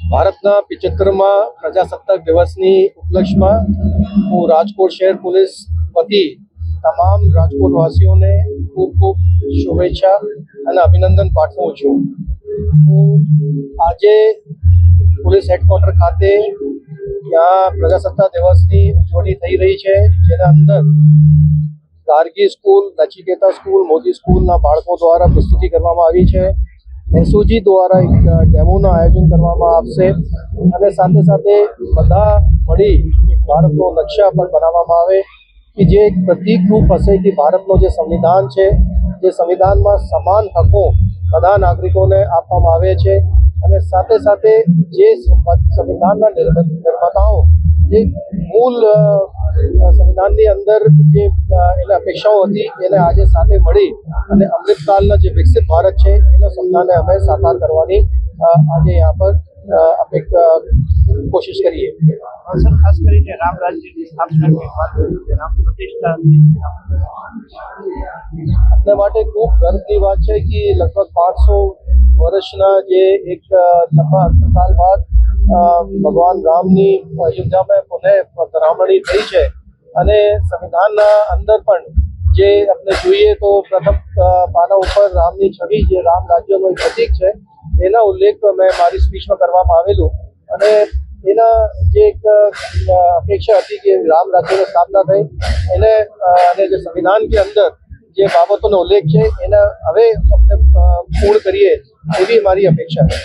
ભારતના પિચોતેરમાં પ્રજાસત્તાક દિવસની ઉપલક્ષમાં હું રાજકોટ શહેર પોલીસ વતી તમામ રાજકોટ વાસીઓને ખૂબ ખૂબ શુભેચ્છા અને અભિનંદન પાઠવું છું. આજે પોલીસ હેડક્વાર્ટર ખાતે ત્યાં પ્રજાસત્તાક દિવસની ઉજવણી થઈ રહી છે, જેના અંદર ગાર્ગી સ્કૂલ, નચિકેતા સ્કૂલ, મોદી સ્કૂલના બાળકો દ્વારા પ્રસ્તુતિ કરવામાં આવી છે. એસઓજી દ્વારા એક ડેમોનું આયોજન કરવામાં આવશે. અને સાથે સાથે બધા મળી એક ભારતનો નકશા પણ બનાવવામાં આવે કે જે એક પ્રતિકરૂપ હશે કે ભારતનો જે સંવિધાન છે, જે સંવિધાનમાં સમાન હકો બધા નાગરિકોને આપવામાં આવે છે. અને સાથે સાથે જે સંવિધાનના નિર્માતાઓ, જે મૂળ સંવિધાનની અંદર જે એને અપેક્ષાઓ હતી એને આજે સાથે મળી અને અમૃતકાલના જે વિકસિત ભારત છે એનો સંવિધાનને અમે સાકાર કરવાની આજે यहाँ પર અ, કોશિશ કરીએ. સર ખાસ કરીને રામ રાજ્યની સ્થાપના પ્રતિષ્ઠા માટે ખૂબ ગર્વની વાત છે કે લગભગ પાંચસો વર્ષના જે એક લંબા અંતકાલ બાદ ભગવાન રામની અયોધ્યામાં પુનઃ ધરામણી થઈ છે. અને સંવિધાનના અંદર પણ જે આપણે જોઈએ તો પ્રથમ પાના ઉપર રામની છબી જે રામ રાજ્યનું એક પ્રતીક છે, એના ઉલ્લેખ મેં મારી સ્પીચમાં કરવામાં આવેલું. અને એના જે એક અપેક્ષા હતી કે રામ રાજ્યની સ્થાપના થઈ, એને અને જે સંવિધાન કે અંદર જે બાબતોનો ઉલ્લેખ છે, એને હવે આપણે પૂર્ણ કરીએ એવી મારી અપેક્ષા છે.